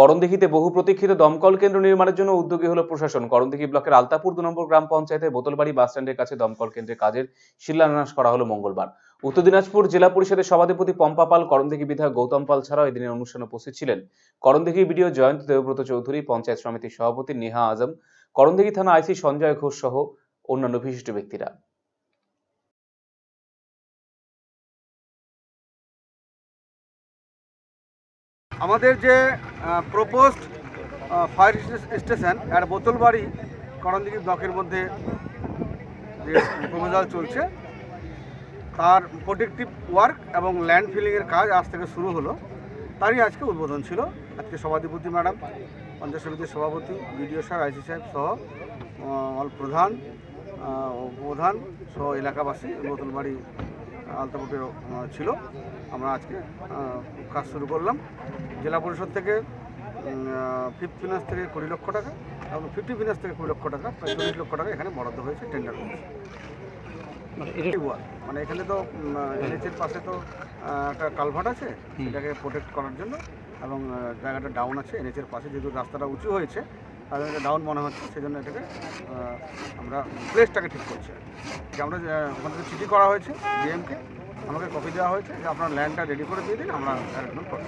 করণদিঘিতে বহু প্রতীক্ষিত দমকল কেন্দ্র নির্মাণের জন্য উদ্যোগী হলো প্রশাসন। করণদিঘি ব্লকের আলতাপুর দু নম্বর গ্রাম পঞ্চায়েতের বোতলবাড়ি বাস স্ট্যান্ডের কাছে দমকল কেন্দ্রের কাজের শিলান্যাস করা হলো মঙ্গলবার। উত্তর দিনাজপুর জেলা পরিষদের সভাধিপতি পম্পা পাল, করণদিঘি বিধায়ক গৌতম পাল ছাড়াও এদিনের অনুষ্ঠানে উপস্থিত ছিলেন। করণদিঘি বিডিও জয়ন্ত দেবব্রত চৌধুরী, পঞ্চায়েত সমিতির সভাপতি নেহা আজম, করণদিঘি থানা আইসি সঞ্জয় ঘোষ সহ অন্যান্য বিশিষ্ট ব্যক্তিরা। আমাদের যে প্রপোজড ফায়ার স্টেশন আর বোতলবাড়ি করণদিঘি ব্লকের মধ্যে যে প্রপোজাল চলছে তার প্রোটেকটিভ ওয়ার্ক এবং ল্যান্ড ফিলিংয়ের কাজ আজ থেকে শুরু হলো। তারই আজকে উদ্বোধন ছিল। আজকে সভাধিপতি ম্যাডাম পঞ্চায়েত সমিতির সভাপতি বিডিও সাহেব আইসি সাহেব সহ অল প্রধান আহ, উপপ্রধান সহ এলাকাবাসী বোতলবাড়ি আলতাপুটে ছিল। আমরা আজকে কাজ শুরু করলাম। জেলা পরিষদ থেকে ফিফথ ফিনান্স থেকে কুড়ি লক্ষ টাকা এবং ফিফটি ফিনান্স থেকে কুড়ি লক্ষ টাকা প্রায় চল্লিশ লক্ষ টাকা এখানে বরাদ্দ হয়েছে টেন্ডার হয়েছে। মানে এখানে তো এনএচের পাশে তো একটা কালভার্ট আছে সেটাকে প্রোটেক্ট করার জন্য এবং জায়গাটা ডাউন আছে। এনএচের পাশে যেহেতু রাস্তাটা উঁচু হয়েছে তাদের এটা ডাউন মনে হচ্ছে সেই জন্য এটাকে আমরা প্লেসটাকে ঠিক করছি। যে আমরা আমাদের চিঠি করা হয়েছে ডিএমকে আমাকে কপি দেওয়া হয়েছে, যে আপনার ল্যান্ডটা রেডি করে দিয়ে দিন, আমরা করব।